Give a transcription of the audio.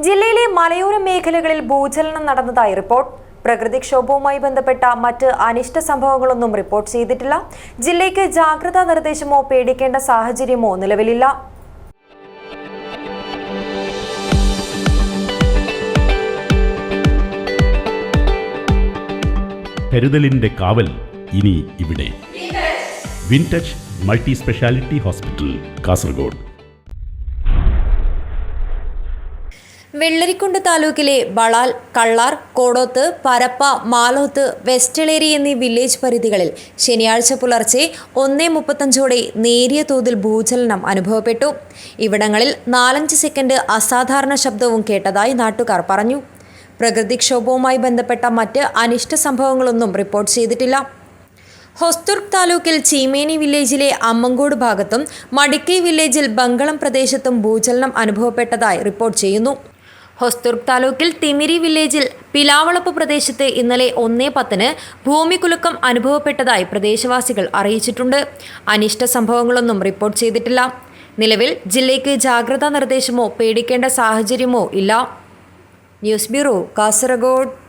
ജില്ലയിലെ മലയോര മേഖലകളിൽ ഭൂചലനം നടന്നതായി റിപ്പോർട്ട്. പ്രകൃതിക്ഷോഭവുമായി ബന്ധപ്പെട്ട മറ്റ് അനിഷ്ട സംഭവങ്ങളൊന്നും റിപ്പോർട്ട് ചെയ്തിട്ടില്ല. ജില്ലയ്ക്ക് ജാഗ്രതാ നിർദ്ദേശമോ പേടിക്കേണ്ട സാഹചര്യമോ നിലവിലില്ല. കരുതലിന്റെ കാവൽ ഇനി ഇവിടെ. Wintouch multi speciality hospital Kasaragod. Vellarikundu താലൂക്കിലെ ബളാൽ കള്ളാർ കോടോത്ത് പരപ്പ മാലോത്ത് വെസ്റ്റളേരി എന്നീ വില്ലേജ് പരിധികളിൽ ശനിയാഴ്ച പുലർച്ചെ ഒന്നേ മുപ്പത്തഞ്ചോടെ നേരിയ തോതിൽ ഭൂചലനം അനുഭവപ്പെട്ടു. ഇവിടങ്ങളിൽ നാലഞ്ച് സെക്കൻഡ് അസാധാരണ ശബ്ദവും കേട്ടതായി നാട്ടുകാർ പറഞ്ഞു. പ്രകൃതിക്ഷോഭവുമായി ബന്ധപ്പെട്ട മറ്റ് അനിഷ്ട സംഭവങ്ങളൊന്നും റിപ്പോർട്ട് ചെയ്തിട്ടില്ല. ഹൊസ്തുർഗ് താലൂക്കിൽ ചീമേനി വില്ലേജിലെ അമ്മങ്കോട് ഭാഗത്തും മടിക്കൈ വില്ലേജിൽ ബംഗളം പ്രദേശത്തും ഭൂചലനം അനുഭവപ്പെട്ടതായി റിപ്പോർട്ട് ചെയ്യുന്നു. ഹൊസ്തുർഗ് താലൂക്കിൽ തിമിരി വില്ലേജിൽ പിലാവളപ്പ് പ്രദേശത്ത് ഇന്നലെ ഒന്നേ പത്തിന് ഭൂമികുലുക്കം അനുഭവപ്പെട്ടതായി പ്രദേശവാസികൾ അറിയിച്ചിട്ടുണ്ട്. അനിഷ്ട സംഭവങ്ങളൊന്നും റിപ്പോർട്ട് ചെയ്തിട്ടില്ല. നിലവിൽ ജില്ലയ്ക്ക് ജാഗ്രതാ നിർദ്ദേശമോ പേടിക്കേണ്ട സാഹചര്യമോ ഇല്ല. News bureau Kasaragod.